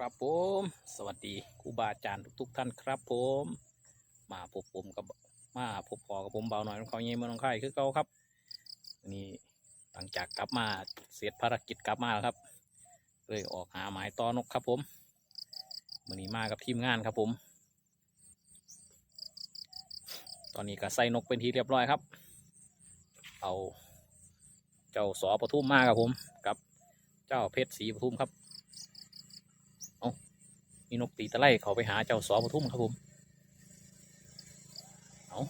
ครับผม สวัสดีครูบาอาจารย์ทุกๆท่านครับผม มาพบผมกับมาพบพอกับผมเบาหน่อยน้องเขาเยี่ยมน้องไข่คือเก่าครับนนี้หลังจากกลับมาเสร็จภารกิจกลับมาแล้วครับ เลยออกหาหมายต่อนกครับผมวันนี้มากับทีมงานครับผม ตอนนี้ก็ใส่นกเป็นที่เรียบร้อยครับ เอา เจ้าสอปทุมมาครับผม กับเจ้าเพชรศรีปทุมครับ มีนกตีตะไลเขาไปหาเจ้าสอปทุมครับผมเอา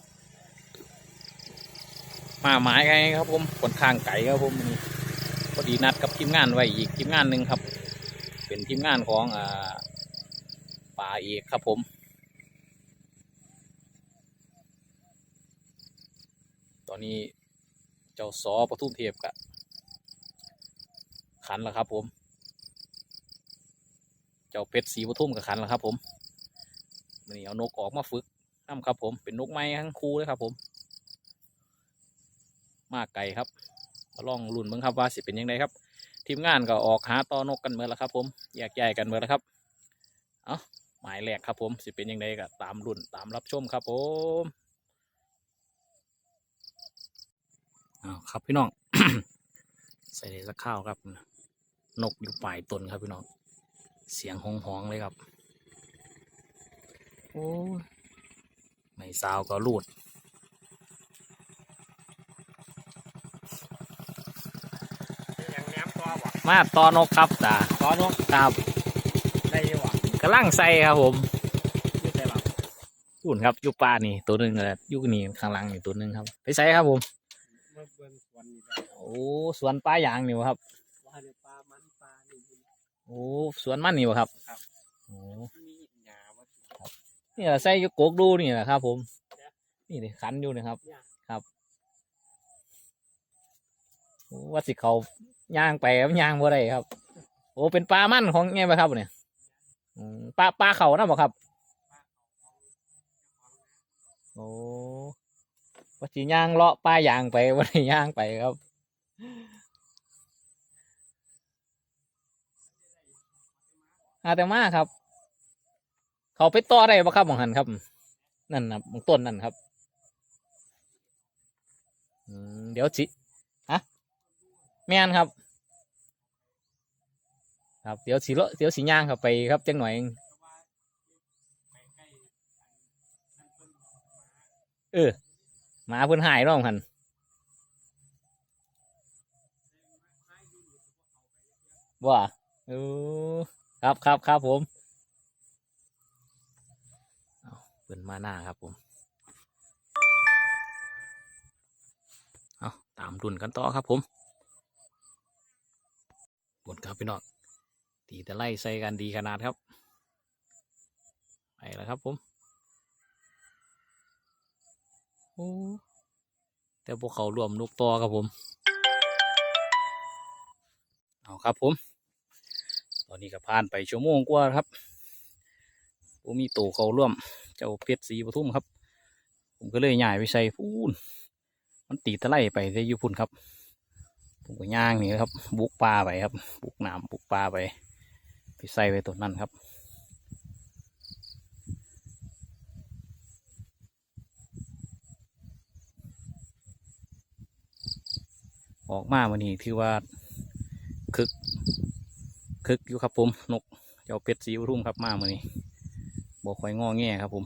มาหมายไงครับผมคนข้างไก่ครับผมนนี้พอดีนัดกับทีมงานไว้อีกทีมงานหนึ่งครับ เป็นทีมงานของอ่าป่าเอกครับผมตอนนี้เจ้าสอปทุมเทพกะขันแล้วครับผม เจ้าเพชรสีปทุมกับขันแล้วครับ ผมวันนี้เอานกออกมาฝึกน้ำครับ ผมเป็นนกไม้ทั้งคู่เลยครับ ผม มากไก่ครับมาลองลุ่นบิ่งครับว่าสิเป็นยังไงครับ ทีมงานก็ออกหาต่อนกกันเมื่อแล้วครับ ผมแยกย้ายกันเมื่อแล้วครับ เอาหมายแรกครับ ผมสิเป็นยังไงก็ตามรุ่นตามรับชมครับ ผมอาครับพี่น้อง ใส่เลยสักข้าวครับ นกอยู่ปลายต้นครับพี่น้อง เสียงหองหองๆเลยครับ โอ้ยไม่ซาวก็รูดยังแหนมตัวบ่มาตอนกครับตาตอนนกครับได้อยี่บ่กำลังใส่ครับผมอยู่ใส่หลับอุ่นครับอยู่ป่านี่ตัวหนึ่งเลยอยู่นี่ข้างหลังนี่ตัวหนึ่งครับ ไปใส่ครับผม เมื่อเบิ่งสวนนี่ได้โอ้สวนป้ายางนี่วะครับ ว่าในปลามันปลานี่มี โอ้สวนมันนี่วะครับครับ โอ้หญ้าว่านี่แหละใส่อยู่กกดูนี่แหละครับ ผม นี่เลยขันอยู่นะครับ ครับโอ้ว่าสิเขาย่างไปมันย่างบ่ได้ครับ โอ้เป็นปลามันของไงบ่ครับเนี่ยอืมปลาปลาเขานะบ่ครับโอ้ว่าสิย่างเลาะปลายางไปว่าได้ย่างไปครับ อาแต่มาครับ เขาไปต่อได้ปะครับหมองหันครับ นั่นนะมองต้นนั่นครับเดี๋ยวสิฮะแม่นครับ ครับเดี๋ยวสีเลาะเดี๋ยวสีย่างเข้าไปครับจังหน่อยเองเออหมาเพิ่นหายร้องหันว่าเออ ครับครับครับผมเอาเพิ่นมาหน้าครับผม เอาตามรุ่นกันต่อครับผมบนครับพี่น้องตีแต่ไล่ใส่กันดีขนาดครับ ไปแล้วครับผมโอ้แต่พวกเขารวมนกตอครับผม เอาครับผม อนนี้ก็ผ่านไปชั่วโมงกว่าครับผมมีโตวเขาร่วม เจ้าเพชรสีปทุมครับ ผมก็เลยย้ายไปใส่พูนมันตีตะไลไปได้ยุพุ่นครับ ผมก็ย่างนี่ครับ บุกปลาไปครับ บุกน้ำบุกปลาไป ไปใส่ไว้ตัวนั้นครับออกมาวันนี้ถือว่าคึก คึกอยู่ครับผมนกเจ้าเป็ดสีรุ่มครับมาวันนี้บอกคอยงอแง่ครับผม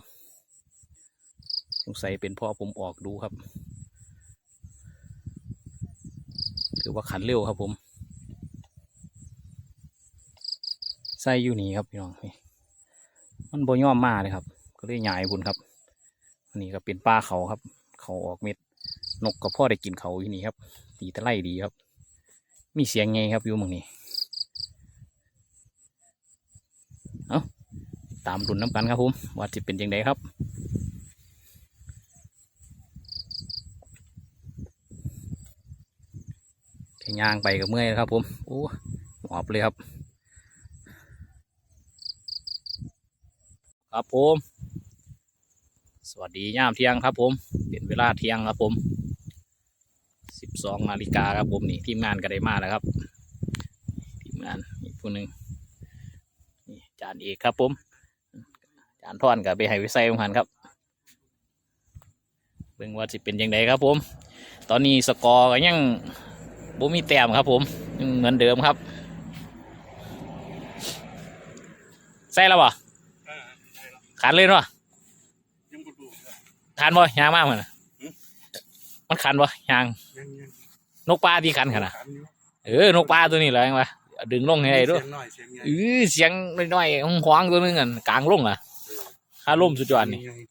สงสัยเป็นพ่อผมออกดูครับ ถือว่าขันเร็วครับผมใส่อยู่นี่ครับพี่น้องนี่มันบ่ย่อมมาเลยครับ ก็เลยใหยายบุญครับอันนี้ก็เป็นปลาเขาครับ เขาออกเม็ดนกกับพ่อได้กินเขาอยู่นี่ครับตีตะไลดีครับ มีเสียงไงครับอยู่มองนี้ เอาตามดุนน้ำกันครับผมว่าจะเป็นยังไงครับแค่ย่างไปกับเมื่อยครับผมโอ้หอบเลยครับ ครับผม สวัสดีย่ามเที่ยงครับผม เป็นเวลาเที่ยงครับผมสิบสองนาฬิกาครับผมนี่ทีมงานก็ได้มาแล้วครับ ทีมงานอีกผู้หนึ่ง จานเอกครับผมจานท่อนกับไปให้วิสัยของหันครับเบิ่งว่าสิเป็นยังไงครับผม ตอนนี้สกอร์ก็ยังบ่มีแต้มครับผมยังเหมือนเดิมครับใส่แล้วบ่ขันเลยเนาะยังบ่ดูขันบ่ยางมากมันน่ะมันขันบ่ยางยังยังนกปลาที่ขันขนาดขันอยู่เออนกปลาตัวนี้เหรอยังวะ ดึงลงให้ได้ด้วยเสียงน้อยเสียงใหญ่เออเสียงน้อยๆห้องๆตัวนึงอะกลางลงอะค่าล่มสุดยอดนี่เสียงใหญ่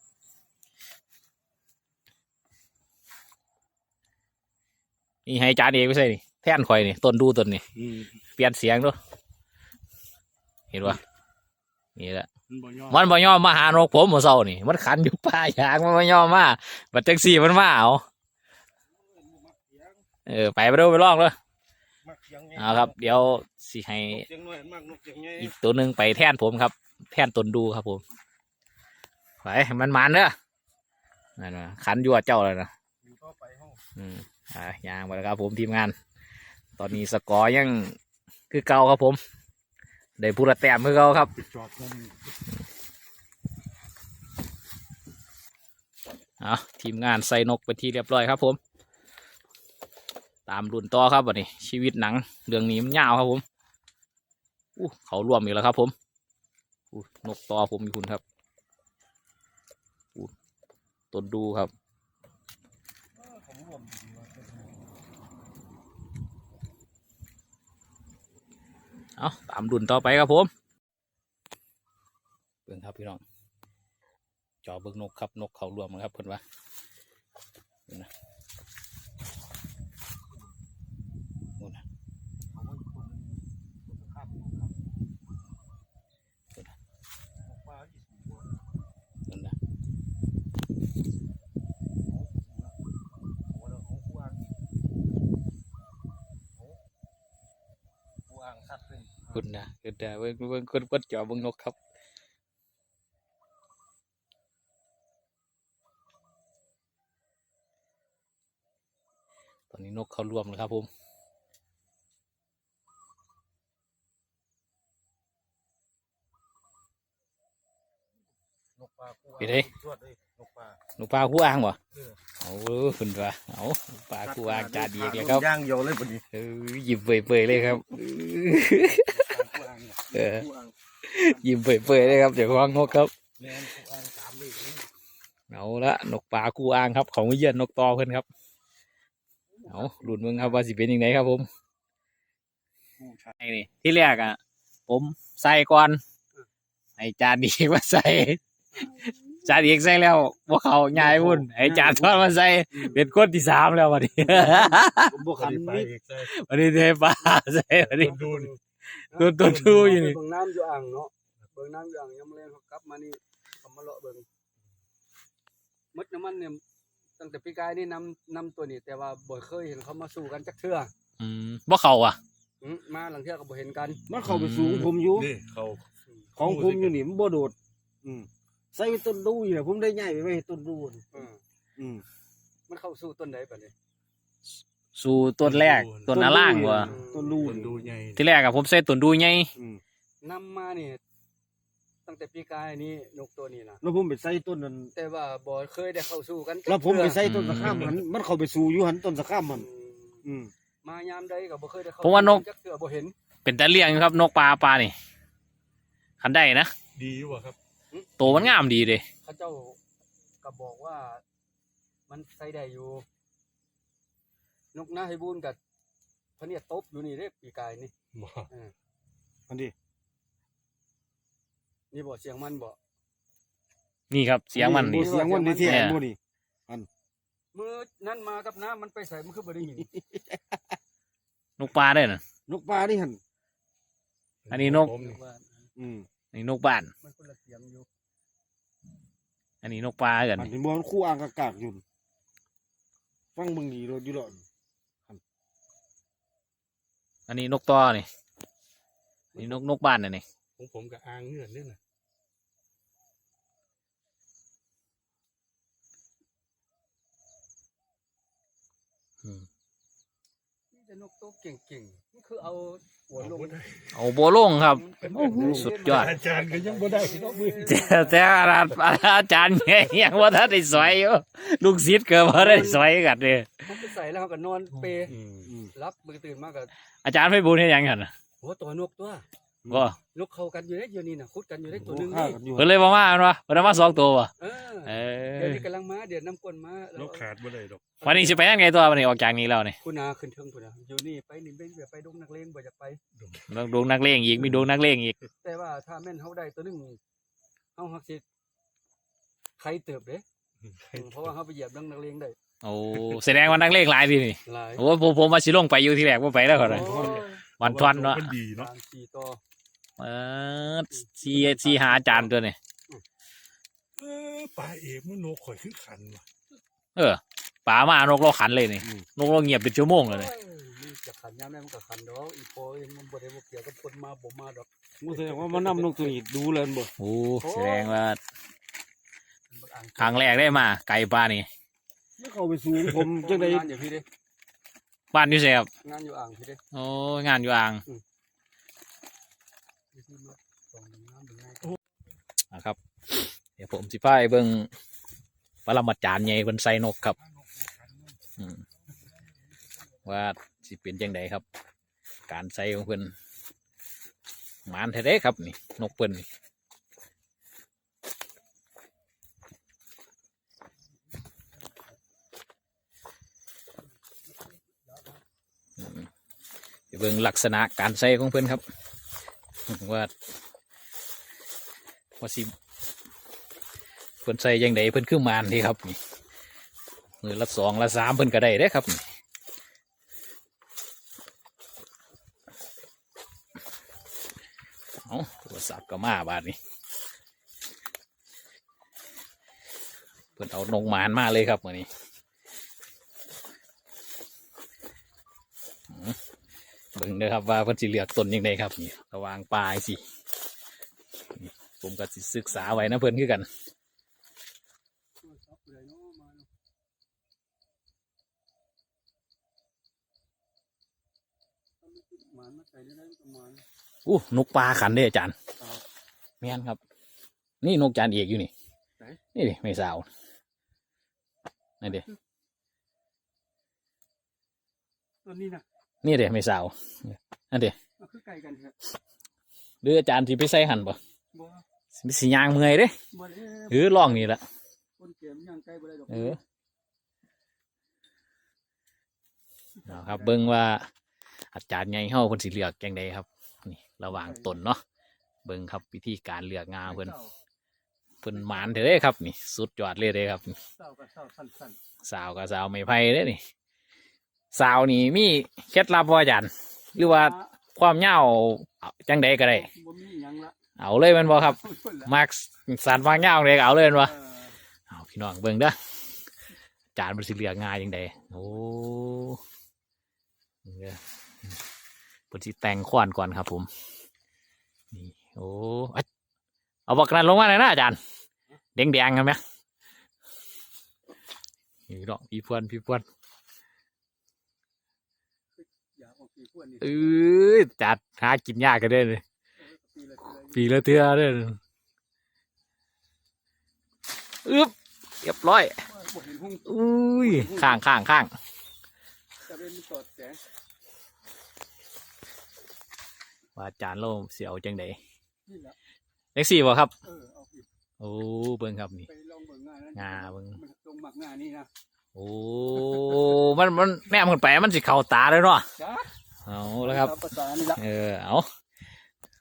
นี่ให้จานเอกไปใส่นี่แท่นข่อยนี่ต้นดูต้นนี่อืมเปลี่ยนเสียงด้วยเห็นปะนี่แหละมันบ่ยอมมันบ่ยอมมาหานกผมเมื่อเช้านี่ มันขันอยู่ป่ายางมันบ่ยอมมาบัดแท็กซี่มันมาเอาเออไปไปเร็วไปลองเลยมัก เสียงใหญ่เอาครับ เดี๋ยวสิให้เสียงน้อยมากนกเสียงใหญ่อีกตัวหนึ่งไปแท่นผมครับ แท่นต้นดูครับผมไปมันมันเด้อนั่นนะขันอยู่กับเจ้าเลยนะอยู่ต่อไปห้องอืมอ่ายางไปแล้วครับผมทีมงาน ตอนนี้สกอร์ยังคือเก่าครับผมได้ผู้ละแต้มคือเก่าครับจอดนั่นอะทีมงานใส่นกไปนที่เรียบร้อยครับผม ตามรุ่นต่อครับวันนี้ ชีวิตหนังเรื่องนี้มันยาวครับผมอู้เขารวมอีกแล้วครับ ผมอู้นกต่อผมมีคุณครับอู้ต้นดูครับเอาตามรุ่นต่อไปครับผมเบิ่งครับพี่น้องจอเบิ่งนกครับนกเขารวมครับเพิ่อนว่านะนู่นนะ เขาว่าคนคนข้ามครับปลายี่สิบตัว นู่นนะ หัวเราของกูอ่างกูอ่างสัตว์เลย คุณนะคุณนะเบิ่งเบิ่งคนกดจอเบิ่งนกครับตอนนี้นกเขารวมแล้วครับผมนกปลากูไปเด้สวดเลยนกปลานกปลาคู่อ่างบ่เออเอาคุณว่าเอาปลาคู่อ่างจานดีเลยครับย่างเดียวเลยปะนี้เออหยิบเปื่อยๆเลยครับกูอ่าง เนี่ยเออกูอ่างยิ้มเปื่อยๆเลยครับเดี๋ยววางนกครับแมนกูอ่างสามเลยนี่เอาละนกปลากูอ่างครับ ของวิเยียนนกตอเพิ่นครับเอาหลุดมึงครับว่าสิเป็นยังไงครับผมกูใช่ไอ้นี่ที่แรกอะ ผมใส่ก่อนไอ้จานดีมาใส่จานเอกใส่แล้วพวกเขาย้ายวุ่นไอ้จานทอดมาใส่เป็นคนที่สามแล้ววันนี้ผมบอกขันไปนี่อีกใช่วันนี้เทปลาใส่วันนี้ดูน ตัวตัวทูอยู่นี่เบิ่งน้ำอยู่อ่างเนาะเบิ่งน้ำอยู่อ่างยังมาเล่นเขากลับมานี่เขามาเลาะเบิ่งมดน้ำมันเนี่ยตั้งแต่ปีกายนี่นำนำตัวนี้แต่ว่าบ่เคยเห็นเขามาสู้กันจักเทื่ออืมบ่เขาอะอืมมาหลังเทื่อก็บ่เห็นกัน มันเข้าไปสูงผมอยู่นี่เขาของผมอยู่นี่มันบ่โดด อืมใส่ไว้ต้นดูอยู่แหละผมได้ย้ายไปไว้ให้ต้นดูนี่เอออืมมันเข้าสู้ต้นใดบัดนี้ สู่ต้นแรกต้นอาล่างวะต้นดูคนดูนี่ใหญ่ที่แรกอะผมใส่ต้นดูไงอืมนำมานี่ตั้งแต่ปีกายนี่นกตัวนี้นะแล้วผมไปใส่ต้นนั้นแต่ว่าบ่เคยได้เข้าสู้กันจักแล้วผมไปเทื่อใส่ต้นสะข้ามมันมันเข้าไปสู่อยู่หันต้นสะข้ามมัน อืมอืมมายามใดก็บ่เคยได้เข้าผมว่านกจักเทื่อบ่เห็น เป็นตะเลียงอยู่ครับ นกปลาปลานี่คันได้นะดีอยู่อะครับโตวมันงามดีเลยเขาเจ้าก็บอกว่า มันใส่ได้อยู่ นกนาให้บุญกับพะเนียดตบอยู่นี่เด้ปีกายนี่บ่อันนี้นี่บ่เสียงมันบ่นี่ครับเสียงมันบ่นี่เสียงมันดีที่เนี่ยบ่นี่มือนั้นมากับน้ำมันไปใส่มันคือบ่ได้ยินนกปลาได้น่ะนกปลานี่หันอันนี้นกผมว่าอืมอันนี้นกบ้านมันคนละเสียงอยู่อันนี้นกปลากันอันนี้บ่มันคู่อ่างกากๆอยู่ฟังเบิ่งดีโดดอยู่ดอก อันนี้นกตอนี่อันนี้นกนกบ้านน่ะนี่ของผมกับอ่างเงื่อนนี่นะอืมแต่นกตัวเก่งๆมันคือเอาหัวลงบ่ได้ เอาโบลงครับโอ้โหสุดยอด อาจารย์ก็ยังบ่ได้เนาะมือแต่แต่อาจารย์ไงยังว่าถ้าได้สวยอยู่ลูกศิษย์เกิดว่าได้สวยกันเลยมันไปใส่แล้วเขาก็นอนเปรย์อืมรับมือตื่นมาก็อาจารย์ไม่บูนให้ยังกันน่ะโอ้ตัวนกตัว บ่นกเข้ากันอยู่ได้เดี๋ยวนี้น่ะคุดกันอยู่ได้ตัวหนึงฆ่านี่กันอยู่เพิ่นเลยมามาอันวะเพิ่นเอามาสองตัววะเออเอเดี๋ยวอนี้กำลังมาเดี๋ยวน้ำกวนมาแล้วนกขาดบ่ได้ดอกวันนี้สิไปยังไงตัววันนี้ออกจากนี้แล้วนี่คุณอาขึ้นเทิงคุณอาอยู่นี่ไปนี่เบ้งเดี๋ยวไปดงนักเลงบ่อยากไป ดวงนักเลงอีกมีดวงนักเลงอีกแต่ว่าถ้าแม่นเฮาได้ตัวหนึงเฮาฮักสิใครเติบเด้อืมเพราะว่าเฮาไปเหยียบดังนักเลงได้โอ้แสดงว่านักเลงหลายทีนี่หลายโอ้ผมผมมาสิลงไปอยู่ที่แรกว่าไปแล้วก่อนนะโอ้ยวันทวนเนาะมันดีเนาะสามสี่ต่อ เออสีสีหาอาจารย์ตัวนี่เออปลาเอกมันนกข่อยคือขันว่ะเออป่ามานกเราขันเลยนี่นกเราเงียบเป็นชั่วโมงเลยนี่โอ้ยมันจะขันยามได้มันก็ขันดอกอีโพยมันบ่ได้บ่เกี่ยวกับคนมาบ่มาดอกมึงแสดงว่ามันนำนกตัวนี้ดูเลยบ่โอ้แสดงว่ามันบ่อ่างครั้งแรกได้มา ไก่ป่านี่ไม่เข้าไปสูงผมจังได๋งานอยู่พี่เด้บ้านอยู่เสียครับงานอยู่อ่างพี่เด้โอ้งานอยู่อ่าง อยู่ที่มาส่งน้ำถึงไง นะครับ เดี๋ยวผมสิพาไปเบิ่งปรมาจารย์ใหญ่เพิ่นใส่นกครับว่าสิเป็นจังไดครับ การใส่ของเพิ่อนหมานแท้ๆครับนี่นกเพิ่นนี่อืมเบิ่งลักษณะการใส่ของเพิ่อนครับว่า ว่าสิเพิ่นใส่ยังไงเพิ่นคือมานที่ครับนี่มือละสองละสามเพิ่นก็ได้เด้ครับเอาโทรศัพท์ก็มาบาดนี้เพิ่นเอานงมานมาเลยครับมือนี้เบิ่งเด้อครับว่าเพิ่นสิเลือกต้นยังไงครับนี่ระวางปลายสิ ผมก็สิศึกษาไว้นะเพื่อนคือกันโทรศัพท์ผู้ใดเนาะมาเนาะถ้ามันติดหมานมาใส่ได้ได้ประมาณอู้นกปลาขันเด้อาจารย์ครับแม่นครับ นี่นกจานเอกอยู่นี่ไหนนี่ดิไม่สาวนี่เด้ตัวนี้นะนี่เด้ไม่สาวนั่นเด้มันคือไก่กันเถอะหรืออาจารย์ที่ไปใส่หันบ่ บ่สิสิยางเมื่อยเด้บ่ได้หรือลองนี่ละคนเกมย่างไก่บ่ได้ดอกเออเอาครับเบิ่งว่าอาจารย์ไงเฮาเพิ่นสิเลือกจังไดครับ นี่ระหว่างต้นเนาะเบิ่งครับวิธีการเลือกงาเพิ่นเพิ่นหมานเด้อครับ นี่ สุดยอดเลยเด้ครับเศร้ากับเศร้าสั้นสาวกับสาวไม่ไพ่เด้อนี่สาวนี่มีเคล็ดลับบ่อาจารย์หรือๆว่าความยาวเอาจังใดก็ได้บ่มีหยังละ เอาเลยแมันบ่ครับพุ่นละมักสันวางยาวเลยก็เอาเลยแม่นบ่เออเอาพี่น้องเบิ่งเด้ออาจารย์มันสิเลือกง่ายจังใดโอ้เบิ่งเด้อเพิ่นสิแต่งขวานก่อนครับ ผมนี่โอ้อะเอาบักนั้นลงมาเลยนะอาจารย์แดงๆกันไหมนี่เนาะพี่พวนพี่พวนอยากออกปีพวนนี่เออจัดหากินยากกันเด้อเลย ปีละเทื่อปีละเทื่อเด้ออึ๊บเรียบร้อยบ่เห็นหุ้งอุ้ยข้างข้างข้างจะเป็นมันตอดแสงว่าอาจารย์โลมเสียวจังไดนี่แหละเล็กซี่บ่ครับเออเอาอีกโอ้เบิ่งครับนี่ไปลองเบิ่งงานนั้นงาเบิ่งมันตรงหมักงานนี่นะโอ้มันมันแนมขึ้นไปมันสิเข้าตาเลยเนาะจ้าเอาแล้วครับตามภาษานี่ละเออเอา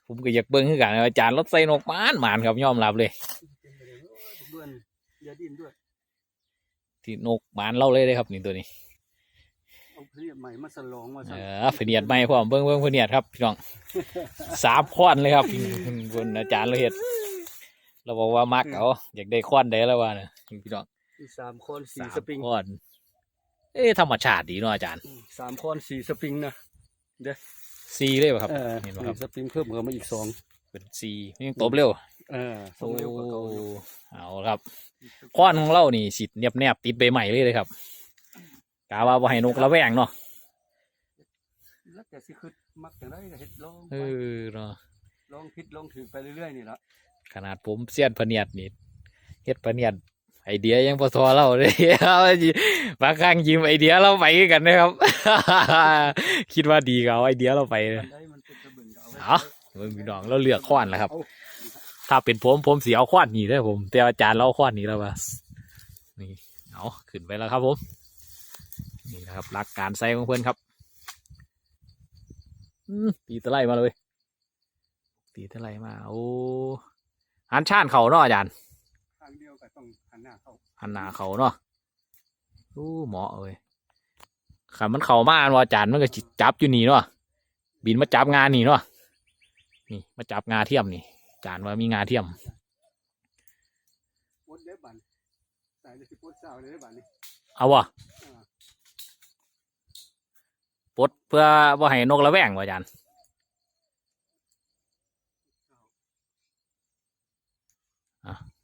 ผมก็อยากเบิ่งคือกันอาจารย์รถใส่นกมานหมานครับยอมรับเลยเป็นไปเลยโอ้ยเบื่อนอย่าดิ้นด้วยที่นกหมานเล่าเลยเลยครับนี่ตัวนี้เอาเพลียใหม่มาสลองมาเอสั่งอเฟเนียดไม่พร้อมเบิ่งเบิ่งเฟเนียดครับพี่น้องสามค้อนเลยครับบนอาจารย์เราเห็ดเราบอกว่ามักเอาอยากได้ค้อนได้แล้วว่าเนี่ยพี่น้องมีสามคนสี่สามสปริงค้อนเอ๊ะธรรมชาติดีเนาะอาจารย์อืมสามคนสี่สปริงนะ ซีเลยป่ะครับเออเห็นไหมสี่ครับสปริงเพิ่มเพิ่มมาอีกสองเป็นซียังตบเร็วเออส่งเร็วกว่าเก่าอยู่เอาครับค้อนของเรานี่สิเนียบแนบๆติดใบใหม่เลยเลยครับกาว่าบ่ให้นกระแวงเนาะแต่สิคือมักจังได๋ก็เฮ็ดลองเอไปอเนาะลองผิดลองถูกไปเรื่อยๆนี่ล่ะขนาดผมเสียนพะเนียดนี่เฮ็ดพะเนียด ไอเดียยังพอทอเราเลยเอาบางครั้งยิ้มไอเดียเราไปกันนะครับ คิดว่าดีก็เอาไอเดียเราไปเลยอันใดมันเป็นตะเบิ่งก็เอาไว้เอาเบิ่งพี่น้องเราเลือกค้อนแล้วครับ ถ้าเป็นผมผมสีเอาค้อนนี่ได้ผม แต่อาจารย์เราเอาค้อนนี่แล้วว่านี่เอาขึ้นไปแล้วครับผม นี่นะครับหลักการใส่ของเพื่อนครับตีตะไลมาเลยตีตะไลมา โอ้หันชานเขาเนาะอาจารย์างเดียวก็ต้องหันหน้าเข้าหันหน้าเขาเนาะโอ้เหมาะเลยขันมันเข่ามาอันว่าอาจารย์มันก็จิจับอยู่นี่เนาะบินมาจับงานนี่เนาะนี่มาจับงาเทียมนี่อาจารย์ว่ามีงาเทียมปดได้บัดใส่ได้สิปดเช้าได้บัดนี้เอาวะปลดเพื่อบ่ให้นกระแวงวะอาจารย์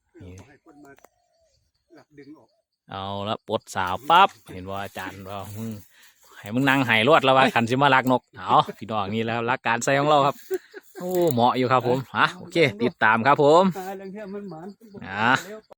เพื่อบ่ให้คนมาหลับ ดึงออก เอาละปลดสาวปั๊บเห็นว่าอาจารย์ว่ามึงให้มึงนั่งไห้รวดแล้วว่าขันสิมาลักนกเอาพี่น้องนี่แหล้วลักการใส่ของเราครับโอ้เหมาะอยู่ครับผมอะโอเค ติดตามครับผม ตายแล้วเที่ยมันหมานอ่า แล้ว